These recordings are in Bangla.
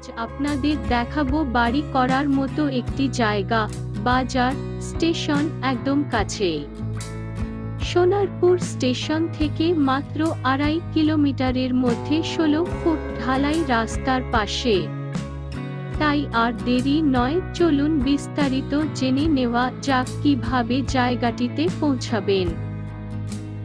আজ আপনাদের দেখাবো বাড়ি করার মতো একটি জায়গা, বাজার, স্টেশন একদম কাছেই। সোনারপুর স্টেশন থেকে মাত্র আড়াই কিলোমিটারের মধ্যে ষোলো ফুট ঢালাই রাস্তার পাশে। তাই আর দেরি নয়, চলুন বিস্তারিত জেনে নেওয়া যাক কীভাবে জায়গাটিতে পৌঁছাবেন।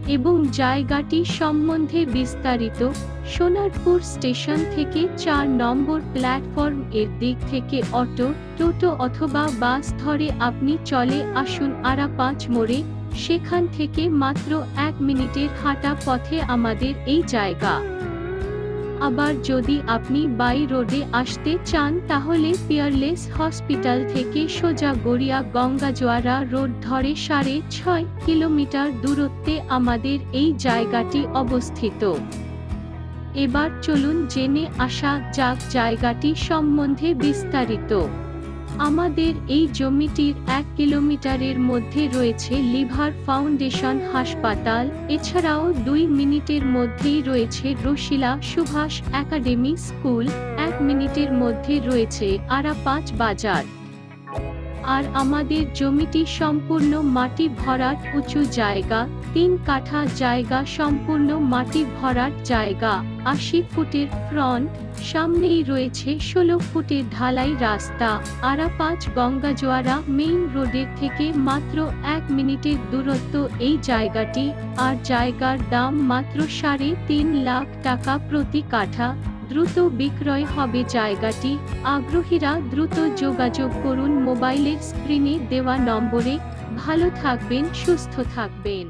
এবং জায়গাটি সম্বন্ধে বিস্তারিত সোনারপুর স্টেশন থেকে চার নম্বর প্ল্যাটফর্ম এর দিক থেকে অটো, টোটো অথবা বাস ধরে আপনি চলে আসুন আরা পাঁচ মোড়ে। সেখান থেকে মাত্র এক মিনিটের হাঁটা পথে আমাদের এই জায়গা। আবার যদি আপনি বাই রোডে আসতে চান তাহলে পিয়ারলেস হসপিটাল থেকে সোজা গড়িয়া গঙ্গাজোয়ারা রোড ধরে সাড়ে ছয় কিলোমিটার দূরত্বে আমাদের এই জায়গাটি অবস্থিত। এবার চলুন জেনে আসা যাক জায়গাটি সম্বন্ধে বিস্তারিত। আমাদের এই জমিটির এক কিলোমিটারের মধ্যে রয়েছে লিভার ফাউন্ডেশন হাসপাতাল, এছাড়াও দুই মিনিটের মধ্যেই রয়েছে রশিলা সুভাষ একাডেমি স্কুল, এক মিনিটের মধ্যে রয়েছে আরা পাঁচ বাজার। আর আমাদের জমিটি সম্পূর্ণ মাটি ভরাট, উঁচু জায়গা তিন কাঠা জায়গা সম্পূর্ণ মাটি ভরাট জায়গা, আশি ফুটের ফ্রন্ট, সামনেই রয়েছে ষোলো ফুটের ঢালাই রাস্তা আরা পাঁচ গঙ্গাজোয়ারা মেইন রোডের থেকে মাত্র এক মিনিটের দূরত্ব এই জায়গাটি, আর জায়গার দাম মাত্র সাড়ে তিন লাখ টাকা প্রতি কাঠা। দ্রুত বিক্রয় হবে জায়গাটি। আগ্রহীরা দ্রুত যোগাযোগ করুন মোবাইলের স্ক্রিনে দেওয়া নম্বরে। ভালো থাকবেন, সুস্থ থাকবেন।